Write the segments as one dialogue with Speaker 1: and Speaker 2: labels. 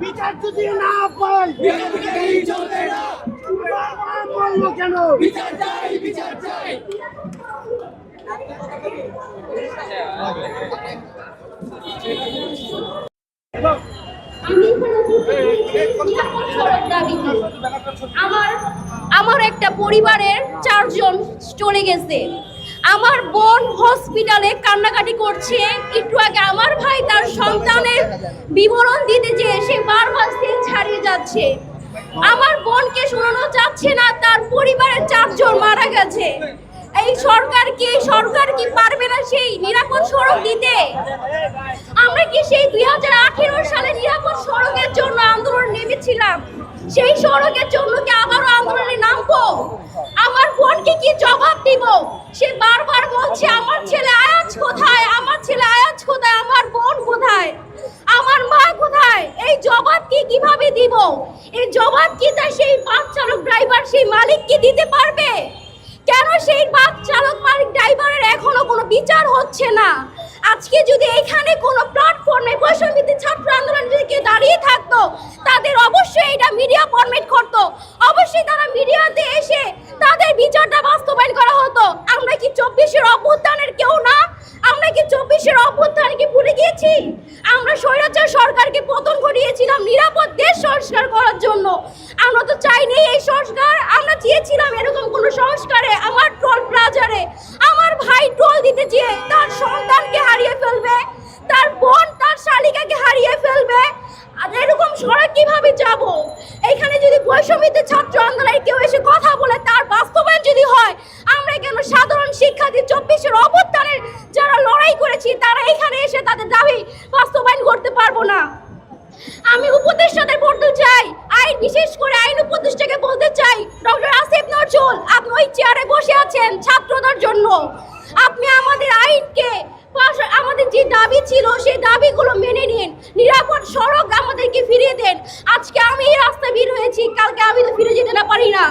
Speaker 1: বিচার যদি না পাই বারবার বলল কেন?
Speaker 2: আমার আমার একটা পরিবারের চারজন চলে গেছে। আমার বোন হসপিটালে কান্নাকাটি করছে। একটু আগে আমার ভাই তার সন্তানের বিবরণ দিতে যে সে বারবার সিল ছাড়িয়ে যাচ্ছে। আমার বোনকে শোনানো যাচ্ছে না, তার পরিবারের চারজন মারা গেছে। এই সরকার কি সরকার কি পারবে না সেই নিরাপদ সড়ক দিতে? আমরা কি সেই দুই হাজার আঠেরো সালে নিরাপদ সড়কের জন্য আন্দোলন নেমেছিলাম? সেই সড়কের জন্য কি আবারও আন্দোলনে নামবো? আমার জবাব দিব। সে বারবার বলছে আমার ছেলে আয়াজ কোথায়? আমার ছেলে আয়াজ কোথায়? আমার বোন কোথায়? আমার মা কোথায়? এই জবাব কি কীভাবে দিব? এই জবাব কি তা সেই বাস চালক ড্রাইভার সেই মালিক কি দিতে পারবে? কেন সেই বাস চালক মালিক ড্রাইভারের এখনও কোনো বিচার হচ্ছে না? আজকে যদি এখানে কোনো প্ল্যাটফর্মে বৈষম্যবিধি ছাত্র আন্দোলন যদি দাঁড়িয়ে থাকতো তাদের অবশ্যই এটা মিডিয়া ফরমেট করতো অবশ্যই তারা মিডিয়াতে এসে তাদের বিচারটা বাস্তবায়ন করা হতো আমরা কি চব্বিশের অভ্যুত্থানের কেউ না। আমরা কি চব্বিশের অভ্যুত্থানকে ভুলে গিয়েছি? আমরা স্বৈরাচার সরকারকে পতন ঘটিয়েছিলাম নিরাপদ দেশ সংস্কার করার জন্য। আমরা তো চাইনি এই সংস্কার। আমরা চেয়েছিলাম এরকম কোনো সংস্কারে আমার টোল প্লাজারে আমার ভাই টোল দিতে চেয়ে তার সন্তানকে হারিয়ে ফেলবে, তার বোন, তার শালিকাকে হারিয়ে ফেলবে। এরকম সড়ক কীভাবে যাব? এখানে যদি বৈষম্যতে ছাত্র আন্দোলনের কেউ এসে কথা বলে, তার বাস্তবায়ন যদি হয়, আমরা কেন সাধারণ শিক্ষার্থী চব্বিশের অবস্থানের যারা লড়াই করেছি, তারা এখানে এসে তাদের দাবি বাস্তবায়ন করতে পারব না। আমি উপদেষ্টাদের বলতে চাই, আইন বিশেষ করে আইন উপদেষ্টাকে বলতে চাই, ডক্টর আসিফ নজরুল, আপনি ওই চেয়ারে বসে আছেন ছাত্রদের জন্য। আপনি আমাদের আইনকে আমাদের যে দাবি ছিল, সেই দাবিগুলো মেনে নিন। নিরাপদ সড়ক আমাদেরকে ফিরিয়ে দেন। আজকে আমি এই রাস্তায় বের হয়েছি, কালকে আমি তো ফিরে যেতে না পারি না।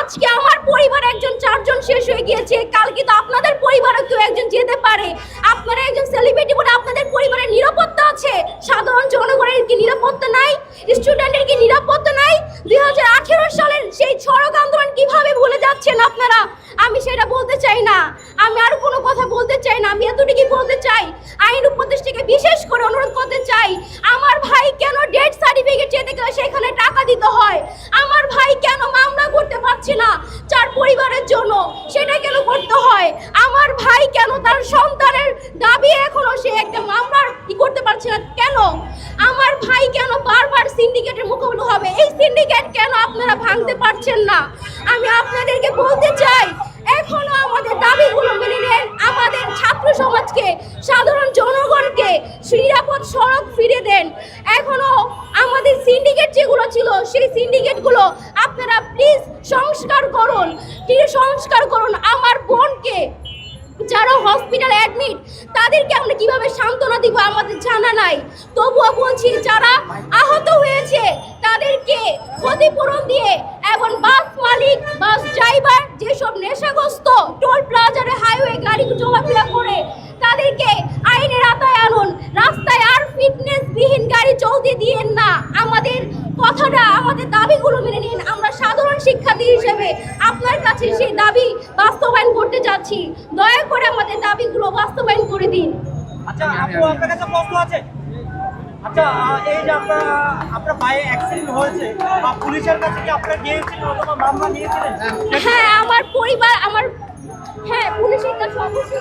Speaker 2: আজকে আমার পরিবার একজন, চারজন শেষ হয়ে গিয়েছে। কালকে তো আপনাদের পরিবারে কেউ একজন যেতে পারে। আপনারা একজন সেলিব্রিটি বলে আপনাদের পরিবারের নিরাপত্তা আছে? সাধারণ জনগণের কি নিরাপত্তা নাই? স্টুডেন্টের কি নিরাপত্তা নাই? দুই সালের সেই সড়ক আন্দোলন কীভাবে ভুলে যাচ্ছেন আপনারা? আমি সেটা বলতে চাই না। আমি আর কোনো কথা বলতে চাই না। আমি এতটুকুই বলতে চাই, আইন উপদেষ্টাকে বিশেষ করে অনুরোধ করতে চাই, আমার ভাই কেন ডেথ সার্টিফিকেট যেতে গেলে সেখানে টাকা দিতে হয়? আমার ভাই কেন মামলা করতে পারছে না? পরিবারের জন্য সেটা কেন করতে হয়? আমার ভাই কেন তার সন্তানের দাবি এখনও সে একটা মামলার ই করতে পারছে না? কেন? আমার ভাই কেন বারবার সিন্ডিকেটের মুখোমুখি হবে? এই সিন্ডিকেট কেন আপনারা ভাঙতে পারছেন না? আমি আপনাদেরকে বলতে চাই, এখনও আমাদের দাবিগুলো মেনে নেন। আমাদের ছাত্র সমাজকে, সাধারণ জনগণকে নিরাপদ সড়ক ফিরে দেন। এখনও আমাদের সিন্ডিকেট যেগুলো ছিল, সেই সিন্ডিকেটগুলো আপনারা প্লিজ সংস্কার করুন। প্লিজ সংস্কার করুন? আমার বোনকে যারা হসপিটালে অ্যাডমিট তাদেরকে আমরা কীভাবে সান্ত্বনা দিব আমাদের জানা নাই। তবুও বলছি, যারা আহত হয়েছে, তাদেরকে ক্ষতিপূরণ দিয়ে এবং বাস মালিক, বাস ড্রাইভার যেসব নেশাগ্রস্ত টোল প্লাজারে হাইওয়ে গাড়ি চলাফেরা করে, তাদেরকে আইনের আতায় আনুন। রাস্তায় আর ফিটনেস বিহীন গাড়ি চলতে দিয়েন না। আমাদের কথাটা আমাদের দাবিগুলো মেনে নিন। আমরা সাধারণ শিক্ষার্থী হিসেবে আপনার কাছে সেই দাবি বাস্তবায়ন করতে যাচ্ছি। দয়া করে আমাদের দাবিগুলো বাস্তবায়ন করে দিন।
Speaker 3: আচ্ছা আপু আপনার কাছে প্রশ্ন আছে? আচ্ছা এই যে আপনার আপনার পায়ে অ্যাক্সিডেন্ট হয়েছে বা পুলিশের কাছে কি আপনারা গিয়েছিলেন অথবা মামলা নিয়েছিলেন?
Speaker 2: হ্যাঁ আমার পরিবার আমার হ্যাঁ পুলিশের কাছে অবশ্যই